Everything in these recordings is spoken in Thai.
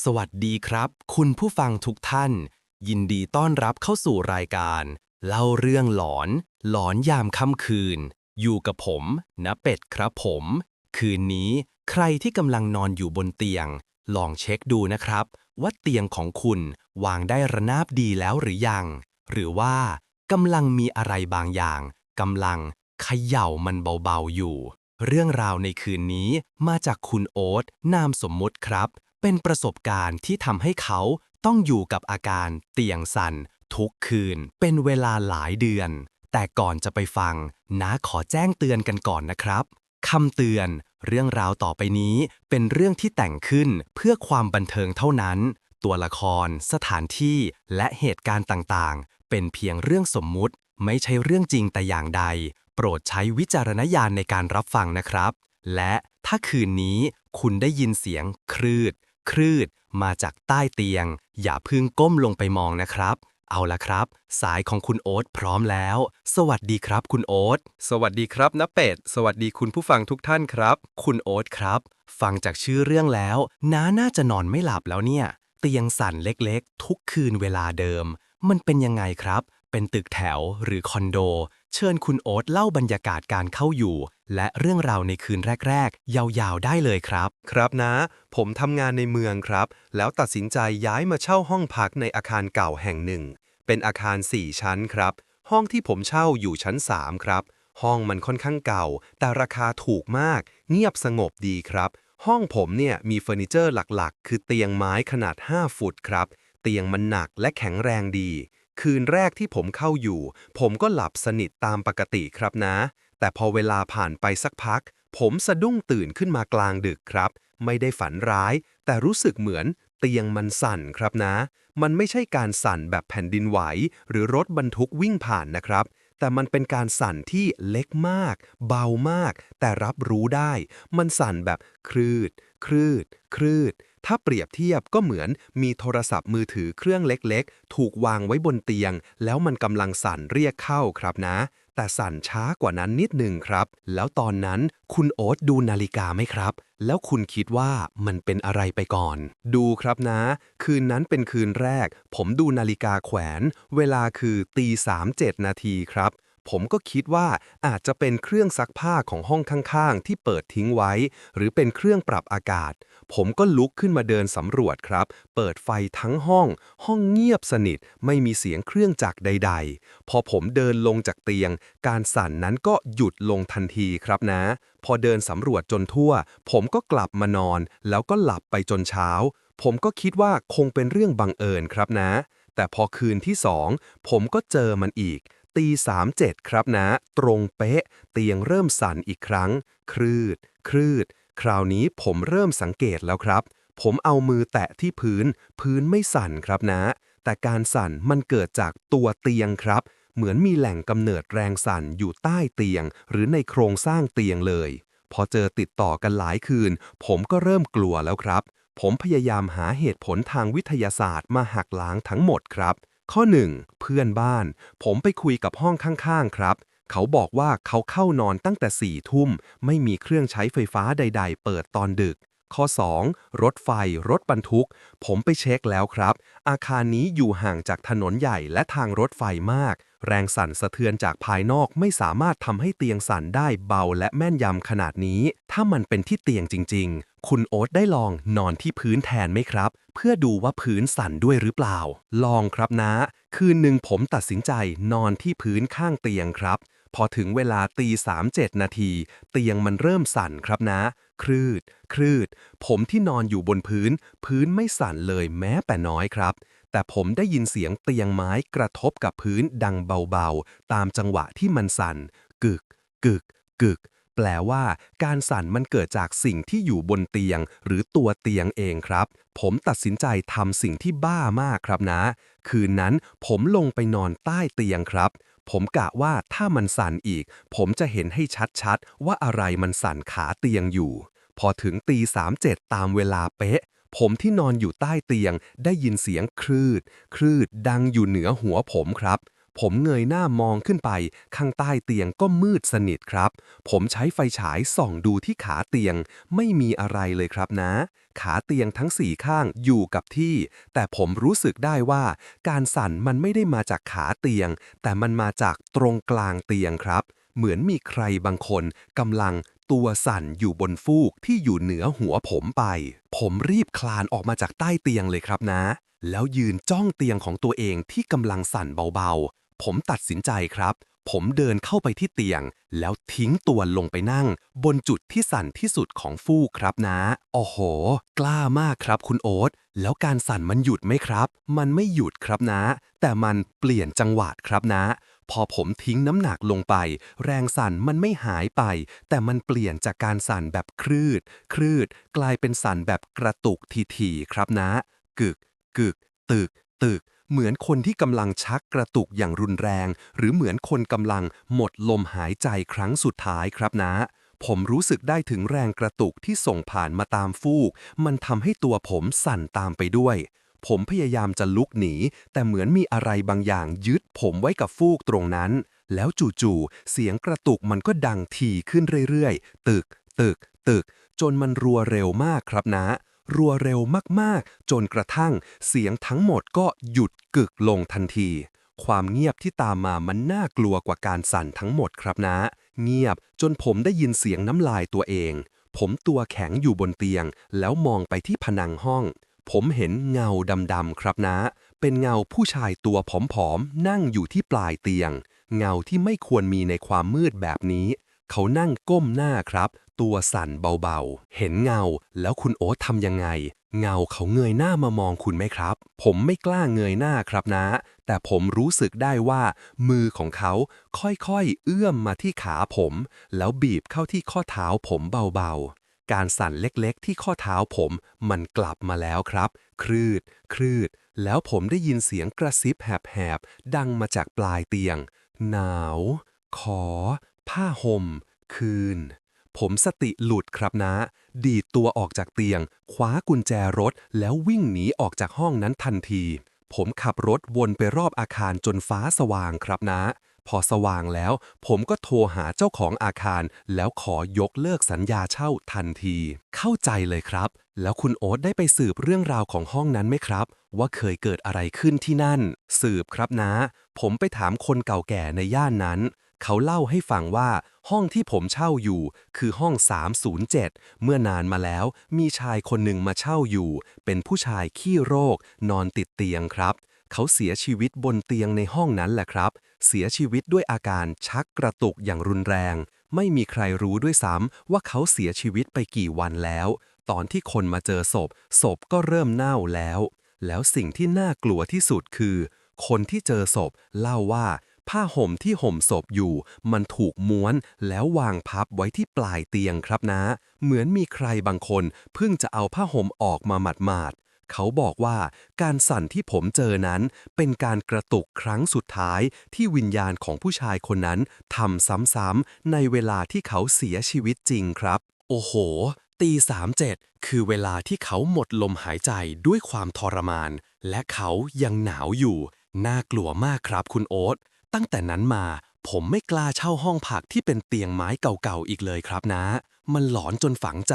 สวัสดีครับ คุณผู้ฟังทุกท่าน ยินดีต้อนรับเข้าสู่รายการ เล่าเรื่องหลอน หลอนยามค่ำคืน อยู่กับผมณเป็ดครับผม คืนนี้ใครที่กำลังนอนอยู่บนเตียง ลองเช็คดูนะครับ ว่าเตียงของคุณวางได้ระนาบดีแล้วหรือยัง หรือว่ากำลังมีอะไรบางอย่างกำลังเขย่ามันเบาๆอยู่ เรื่องราวในคืนนี้มาจากคุณโอ๊ตนามสมมุติครับ เป็นประสบการณ์ที่ทำให้เขาต้องอยู่กับอาการเตียงสั่นทุกคืน เป็นเวลาหลายเดือน แต่ก่อนจะไปฟังน้าขอแจ้งเตือนกันก่อนนะครับคำเตือน เรื่องราวต่อไปนี้เป็นเรื่องที่แต่งขึ้นเพื่อความบันเทิงเท่านั้น ตัวละคร สถานที่ และเหตุการณ์ต่างๆ เป็นเพียงเรื่องสมมุติ ไม่ใช่เรื่องจริงแต่อย่างใด โปรดใช้วิจารณญาณในการรับฟังนะครับ และถ้าคืนนี้คุณได้ยินเสียงคลืด คลืดมาจากใต้เตียง อย่าเพึ่งก้มลงไปมองนะครับ เอาละครับ สายของคุณโอ๊ตพร้อมแล้ว สวัสดีครับคุณโอ๊ตสวัสดีครับนะเป็ด สวัสดีคุณผู้ฟังทุกท่านครับ คุณโอ๊ตครับ ฟังจากชื่อเรื่องแล้วน้าน่าจะนอนไม่หลับแล้วเนี่ย เตียงสั่นเล็กๆ ทุกคืนเวลาเดิม มันเป็นยังไงครับ เป็นตึกแถวหรือคอนโด เชิญคุณโอ๊ตเล่าบรรยากาศการเข้าอยู่ และเรื่องราวในคืนแรก ๆ ยาวๆ ได้เลยครับ ครับนะ ผมทำงานในเมืองครับ แล้วตัดสินใจย้ายมาเช่าห้องพักในอาคารเก่าแห่งหนึ่ง เป็นอาคาร 4 ชั้นครับ ห้องที่ผมเช่าอยู่ชั้น 3 ครับ ห้องมันค่อนข้างเก่า แต่ราคาถูกมาก เงียบสงบดีครับ ห้องผมเนี่ยมีเฟอร์นิเจอร์หลักๆ คือเตียงไม้ขนาด 5 ฟุตครับ เตียงมันหนักและแข็งแรงดี คืนแรกที่ผมเข้าอยู่ ผมก็หลับสนิทตามปกติครับนะ แต่พอเวลาผ่านไปสักพัก ผมสะดุ้งตื่นขึ้นมากลางดึกครับ ไม่ได้ฝันร้าย แต่รู้สึกเหมือนเตียงมันสั่นครับนะ มันไม่ใช่การสั่นแบบแผ่นดินไหว หรือรถบรรทุกวิ่งผ่านนะครับ แต่มันเป็นการสั่นที่เล็กมาก เบามาก แต่รับรู้ได้ มันสั่นแบบคลืด คลืด คลืด ถ้าเปรียบเทียบก็เหมือนมีโทรศัพท์มือถือเครื่องเล็กๆ ถูกวางไว้บนเตียง แล้วมันกำลังสั่นเรียกเข้าครับนะ แต่สั่นช้ากว่านั้นนิดหนึ่งครับ แล้วตอนนั้นคุณโอ๊ตดูนาฬิกาไหมครับ แล้วคุณคิดว่ามันเป็นอะไรไปก่อน ดูครับนะ คืนนั้นเป็นคืนแรก ผมดูนาฬิกาแขวน เวลาคือตีสามเจ็ดนาทีครับ ผมก็คิดว่าอาจจะเป็นเครื่องซักผ้าของห้องข้างๆ ที่เปิดทิ้งไว้ หรือเป็นเครื่องปรับอากาศ ผมก็ลุกขึ้นมาเดินสำรวจครับ เปิดไฟทั้งห้อง ห้องเงียบสนิท ไม่มีเสียงเครื่องจักรใด ๆ พอผมเดินลงจากเตียง การสั่นนั้นก็หยุดลงทันทีครับนะ พอเดินสำรวจจนทั่ว ผมก็กลับมานอน แล้วก็หลับไปจนเช้า ผมก็คิดว่าคงเป็นเรื่องบังเอิญครับนะ แต่พอคืนที่สองผมก็เจอมันอีก ตีสามเจ็ดครับนะ ตรงเป๊ะ เตียงเริ่มสั่นอีกครั้ง คลืด คลืด คราวนี้ผมเริ่มสังเกตแล้วครับ ผมเอามือแตะที่พื้น พื้นไม่สั่นครับนะ แต่การสั่นมันเกิดจากตัวเตียงครับ เหมือนมีแหล่งกำเนิดแรงสั่นอยู่ใต้เตียง หรือในโครงสร้างเตียงเลย พอเจอติดต่อกันหลายคืน ผมก็เริ่มกลัวแล้วครับ ผมพยายามหาเหตุผลทางวิทยาศาสตร์มาหักล้างทั้งหมดครับ ข้อ 1. เพื่อนบ้าน ผมไปคุยกับห้องข้างๆ ครับ เขาบอกว่าเขาเข้านอนตั้งแต่สี่ทุ่ม ไม่มีเครื่องใช้ไฟฟ้าใด ๆ เปิดตอนดึก ข้อ 2. รถไฟ รถบรรทุก ผมไปเช็คแล้วครับ อาคารนี้อยู่ห่างจากถนนใหญ่และทางรถไฟมาก แรงสั่นสะเทือนจากภายนอกไม่สามารถทำให้เตียงสั่นได้เบาและแม่นยำขนาดนี้ ถ้ามันเป็นที่เตียงจริง ๆ คุณโอ๊ตได้ลองนอนที่พื้นแทนไหมครับ เพื่อดูว่าพื้นสั่นด้วยหรือเปล่า ลองครับนะ คืนหนึ่งผมตัดสินใจนอนที่พื้นข้างเตียงครับ พอถึงเวลาตีสามเจ็ดนาที เตียงมันเริ่มสั่นครับนะ คลืด คลืด ผมที่นอนอยู่บนพื้น พื้นไม่สั่นเลยแม้แต่น้อยครับแต่ผมได้ยินเสียงเตียงไม้กระทบกับพื้นดังเบาๆ ตามจังหวะที่มันสั่น กึก กึก กึก แปลว่าการสั่นมันเกิดจากสิ่งที่อยู่บนเตียง หรือตัวเตียงเองครับ ผมตัดสินใจทำสิ่งที่บ้ามากครับนะ คืนนั้นผมลงไปนอนใต้เตียงครับ ผมกะว่าถ้ามันสั่นอีก ผมจะเห็นให้ชัดๆ ว่าอะไรมันสั่นขาเตียงอยู่ พอถึงตีสามเจ็ดตามเวลาเป๊ะ ผมที่นอนอยู่ใต้เตียงได้ยินเสียงคลืด คลืดดังอยู่เหนือหัวผมครับ ผมเงยหน้ามองขึ้นไป ข้างใต้เตียงก็มืดสนิทครับ ผมใช้ไฟฉายส่องดูที่ขาเตียง ไม่มีอะไรเลยครับนะ ขาเตียงทั้งสี่ข้างอยู่กับที่ แต่ผมรู้สึกได้ว่า การสั่นมันไม่ได้มาจากขาเตียง แต่มันมาจากตรงกลางเตียงครับ เหมือนมีใครบางคนกำลังตัวสั่นอยู่บนฟูกที่อยู่เหนือหัวผมไป ผมรีบคลานออกมาจากใต้เตียงเลยครับนะ แล้วยืนจ้องเตียงของตัวเองที่กำลังสั่นเบาๆ ผมตัดสินใจครับ ผมเดินเข้าไปที่เตียง แล้วทิ้งตัวลงไปนั่ง บนจุดที่สั่นที่สุดของฟูกครับนะโอ้โห กล้ามากครับคุณโอ๊ต แล้วการสั่นมันหยุดไหมครับ มันไม่หยุดครับนะ แต่มันเปลี่ยนจังหวะครับนะพอผมทิ้งน้ำหนักลงไป แรงสั่นมันไม่หายไป แต่มันเปลี่ยนจากการสั่นแบบคลืด คลืด กลายเป็นสั่นแบบกระตุกทีๆครับนะ กึก กึก ตึก ตึก เหมือนคนที่กำลังชักกระตุกอย่างรุนแรง หรือเหมือนคนกำลังหมดลมหายใจครั้งสุดท้ายครับนะ ผมรู้สึกได้ถึงแรงกระตุกที่ส่งผ่านมาตามฟูก มันทำให้ตัวผมสั่นตามไปด้วย ผมพยายามจะลุกหนี แต่เหมือนมีอะไรบางอย่างยึดผมไว้กับฟูกตรงนั้น แล้วจู่ๆเสียงกระตุกมันก็ดังถี่ขึ้นเรื่อยๆ ตึก ตึก ตึก จนมันรัวเร็วมากครับนะ รัวเร็วมากๆ จนกระทั่งเสียงทั้งหมดก็หยุดกึกลงทันที ความเงียบที่ตามมามันน่ากลัวกว่าการสั่นทั้งหมดครับนะ เงียบจนผมได้ยินเสียงน้ำลายตัวเอง ผมตัวแข็งอยู่บนเตียง แล้วมองไปที่ผนังห้อง ผมเห็นเงาดำๆครับนะ เป็นเงาผู้ชายตัวผอมๆนั่งอยู่ที่ปลายเตียง เงาที่ไม่ควรมีในความมืดแบบนี้ เขานั่งก้มหน้าครับ ตัวสั่นเบาๆ เห็นเงา แล้วคุณโอ๊ตทำยังไง เงาเขาเงยหน้ามามองคุณไหมครับ ผมไม่กล้าเงยหน้าครับนะ แต่ผมรู้สึกได้ว่า มือของเขาค่อยๆ เอื้อมมาที่ขาผม แล้วบีบเข้าที่ข้อเท้าผมเบาๆการสั่นเล็กๆ ที่ข้อเท้าผม มันกลับมาแล้วครับ คลืด คลืด แล้วผมได้ยินเสียงกระซิบแหบๆ ดังมาจากปลายเตียง หนาว ขอ ผ้าห่ม คืน ผมสติหลุดครับนะ ดีดตัวออกจากเตียง คว้ากุญแจรถ แล้ววิ่งหนีออกจากห้องนั้นทันที ผมขับรถวนไปรอบอาคารจนฟ้าสว่างครับนะ พอสว่างแล้ว ผมก็โทรหาเจ้าของอาคาร แล้วขอยกเลิกสัญญาเช่าทันที เข้าใจเลยครับ แล้วคุณโอ๊ตได้ไปสืบเรื่องราวของห้องนั้นไหมครับ ว่าเคยเกิดอะไรขึ้นที่นั่น สืบครับนะ ผมไปถามคนเก่าแก่ในย่านนั้น เขาเล่าให้ฟังว่าห้องที่ผมเช่าอยู่ คือห้อง 307 เมื่อนานมาแล้วมีชายคนหนึ่งมาเช่าอยู่ เป็นผู้ชายขี้โรคนอนติดเตียงครับ เขาเสียชีวิตบนเตียงในห้องนั้นแหละครับ เสียชีวิตด้วยอาการชักกระตุกอย่างรุนแรง ไม่มีใครรู้ด้วยซ้ำว่าเขาเสียชีวิตไปกี่วันแล้ว ตอนที่คนมาเจอศพ ศพก็เริ่มเน่าแล้ว แล้วสิ่งที่น่ากลัวที่สุดคือ คนที่เจอศพเล่าว่า ผ้าห่มที่ห่มศพอยู่ มันถูกม้วนแล้ววางพับไว้ที่ปลายเตียงครับนะ เหมือนมีใครบางคนเพิ่งจะเอาผ้าห่มออกมาหมาดๆเขาบอกว่าการสั่นที่ผมเจอนั้น เป็นการกระตุกครั้งสุดท้ายที่วิญญาณของผู้ชายคนนั้นทำซ้ำๆในเวลาที่เขาเสียชีวิตจริงครับ โอ้โหตีสามเจ็ดคือเวลาที่เขาหมดลมหายใจด้วยความทรมาน และเขายังหนาวอยู่ น่ากลัวมากครับคุณโอ๊ต ตั้งแต่นั้นมา ผมไม่กล้าเช่าห้องพักที่เป็นเตียงไม้เก่าๆอีกเลยครับนะ มันหลอนจนฝังใจ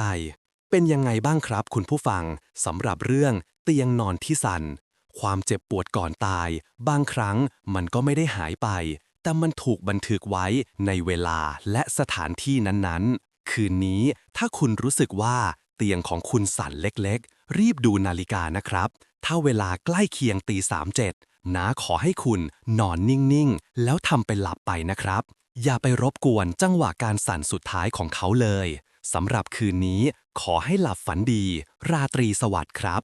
เป็นยังไงบ้างครับคุณผู้ฟังสำหรับเรื่องเตียงนอนที่สั่น ความเจ็บปวดก่อนตาย บางครั้งมันก็ไม่ได้หายไป แต่มันถูกบันทึกไว้ในเวลาและสถานที่นั้นๆ คืนนี้ถ้าคุณรู้สึกว่าเตียงของคุณสั่นเล็กๆ รีบดูนาฬิกานะครับ ถ้าเวลาใกล้เคียงตีสามเจ็ด น้าขอให้คุณนอนนิ่ง ๆ แล้วทำเป็นหลับไปนะครับ อย่าไปรบกวนจังหวะการสั่นสุดท้ายของเขาเลยสำหรับคืนนี้ขอให้หลับฝันดี ราตรีสวัสดิ์ครับ